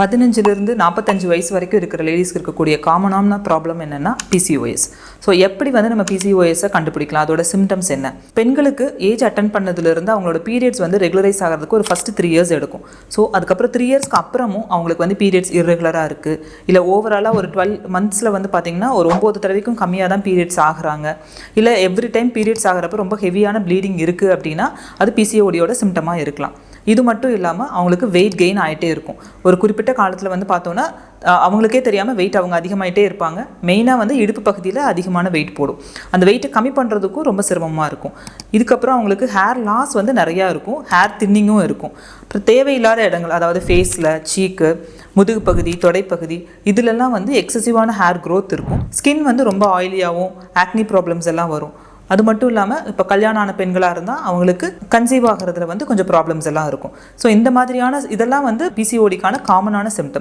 பதினஞ்சுலேருந்து நாற்பத்தஞ்சு வயசு வரைக்கும் இருக்கிற லேடிஸ்க்கு இருக்கக்கூடிய காமனான ப்ராப்ளம் என்னென்னா பிசிஓஎஸ் ஸோ எப்படி வந்து நம்ம பிசிஓஎஸை கண்டுபிடிக்கலாம்? அதோட சிம்டம்ஸ் என்ன? பெண்களுக்கு ஏஜ் அட்டன் பண்ணதுலேருந்து அவங்களோட பீரியட்ஸ் வந்து ரெகுலரைஸ் ஆகிறதுக்கு ஒரு ஃபஸ்ட்டு த்ரீ இயர்ஸ் எடுக்கும். ஸோ அதுக்கப்புறம் த்ரீ இயர்ஸ்க்கு அப்புறமும் அவங்களுக்கு வந்து பீரியட்ஸ் இர்ரெகுலராக இருக்குது இல்லை ஓவராலாக ஒரு டுவெல் மந்த்ஸில் வந்து பார்த்திங்கன்னா ஒரு ஒம்பது தடவைக்கும் கம்மியாக தான் பீரியட்ஸ் ஆகுறாங்க. இல்லை எவ்ரி டைம் பீரியட்ஸ் ஆகிறப்ப ரொம்ப ஹெவியான ப்ளீடிங் இருக்குது அப்படின்னா அது பிசிஓடியோட சிம்டமாக இருக்கலாம். இது மட்டும் இல்லாமல் அவங்களுக்கு வெயிட் கெயின் ஆகிட்டே இருக்கும். ஒரு குறிப்பிட்ட காலத்தில் வந்து பார்த்தோன்னா அவங்களுக்கே தெரியாமல் வெயிட் அவங்க அதிகமாகிட்டே இருப்பாங்க. மெயினாக வந்து இடுப்பு பகுதியில் அதிகமான வெயிட் போடும். அந்த வெயிட்டை கம்மி பண்ணுறதுக்கும் ரொம்ப சிரமமாக இருக்கும். இதுக்கப்புறம் அவங்களுக்கு ஹேர் லாஸ் வந்து நிறையா இருக்கும். ஹேர் தின்னிங்கும் இருக்கும். அப்புறம் தேவையில்லாத இடங்கள் அதாவது ஃபேஸில் சீக்கு முதுகு பகுதி தொடைப்பகுதி இதிலெல்லாம் வந்து எக்ஸசிவான ஹேர் க்ரோத் இருக்கும். ஸ்கின் வந்து ரொம்ப ஆயிலியாகவும் ஆக்னி ப்ராப்ளம்ஸ் எல்லாம் வரும். அது மட்டும் இல்லாமல் இப்போ கல்யாணம் ஆன பெண்களாக இருந்தால் அவங்களுக்கு கன்சீவ் ஆகிறதுல வந்து கொஞ்சம் ப்ராப்ளம்ஸ் எல்லாம் இருக்கும். ஸோ இந்த மாதிரியான இதெல்லாம் வந்து பிசிஓடிக்கான காமனான சிம்டம்